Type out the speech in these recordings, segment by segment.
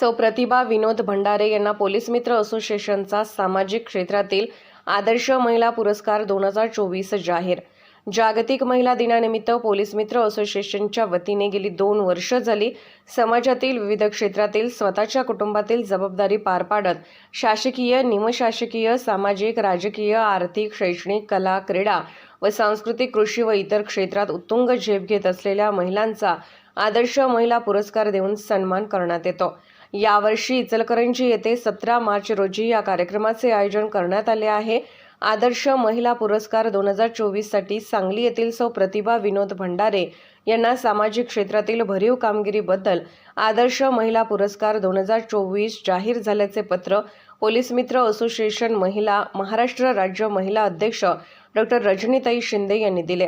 सौ प्रतिभा विनोद भंडारे यांना पोलीस मित्र असोसिएशनचा सामाजिक क्षेत्रातील आदर्श महिला पुरस्कार दोन हजार चोवीस जाहीर. जागतिक महिला दिनानिमित्त पोलीस मित्र असोसिएशनच्या वतीने गेली दोन वर्ष झाली समाजातील विविध क्षेत्रातील स्वतःच्या कुटुंबातील जबाबदारी पार पाडत शासकीय निमशासकीय सामाजिक राजकीय आर्थिक शैक्षणिक कला क्रीडा व सांस्कृतिक कृषी व इतर क्षेत्रात उत्तुंग झेप घेत असलेल्या महिलांचा आदर्श महिला पुरस्कार देऊन सन्मान करण्यात येतो. यावर्षी इचलकरंजी येथे सतरा मार्च रोजी या कार्यक्रमाचे आयोजन करण्यात आले आहे. आदर्श महिला पुरस्कार दोन हजार चोवीससाठी सांगली येथील सौ प्रतिभा विनोद भंडारे यांना सामाजिक क्षेत्रातील भरीव कामगिरीबद्दल आदर्श महिला पुरस्कार दोन हजार चोवीस जाहीर झाल्याचे पत्र पोलीस मित्र असोसिएशन महिला महाराष्ट्र राज्य महिला अध्यक्ष डॉक्टर रजनीताई शिंदे यांनी दिले.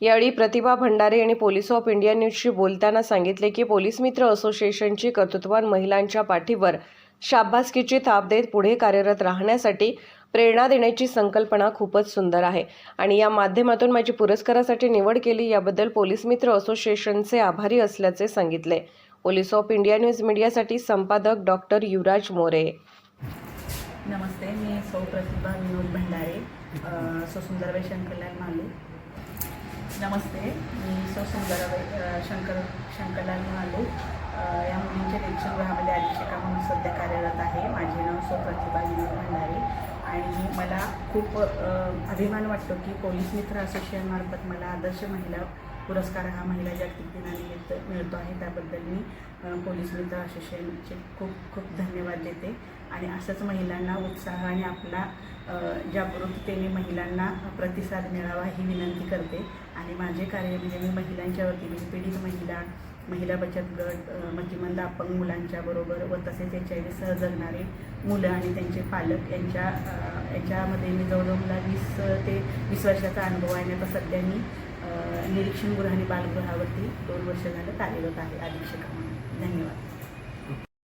यावेळी प्रतिभा भंडारे यांनी पोलीस ऑफ इंडिया न्यूजशी बोलताना सांगितले की पोलीस मित्र असोसिएशनची कर्तृत्वान महिलांच्या पाठीवर शाबासकीची थाप देत पुढे कार्यरत राहण्यासाठी प्रेरणा देण्याची संकल्पना खूपच सुंदर आहे. आणि या माध्यमातून माझी पुरस्कारासाठी निवड केली याबद्दल पोलीस मित्र असोसिएशनचे आभारी असल्याचे सांगितले. पोलीस ऑफ इंडिया न्यूज मीडियासाठी संपादक डॉक्टर युवराज मोरे. नमस्ते मी सौ प्रतिभा विनोद भंडारे अ, सुंदरबाई शंकरलाल मालू. नमस्ते. मी सौसुंदरबाई शंकर शंकरलाल महालू. या मुलींच्या निरीक्षणगृहामध्ये अधीक्षका म्हणून सध्या कार्यरत आहे. माझे नाव सौ प्रतिभा विनोद भंडारे. आणि मला खूप अभिमान वाटतो की पोलीस मित्र असोसिएशनमार्फत मला आदर्श महिला पुरस्कार हा महिला जागतिक दिनानिमित्त मिळतो आहे. त्याबद्दल मी पोलीस मित्र असोसिएशनचे खूप खूप धन्यवाद देते. आणि असंच महिलांना उत्साह आणि आपला जागरूकतेने महिलांना प्रतिसाद मिळावा ही विनंती करते. आणि माझे कार्य म्हणजे मी महिलांच्या वतीने पीडित महिला महिला बचत गट मतिमंद अपंग मुलांच्या बरोबर व तसेच एच आय सह जगणारे मुलं आणि त्यांचे पालक यांच्या याच्यामध्ये मी जवळजवळ मला वीस ते वीस वर्षाचा अनुभव आहे. आणि आता सध्या मी निरीक्षण गृह आणि बालगृहावरती दोन वर्ष झालं कार्यरत आहे अधीक्षक म्हणून. धन्यवाद.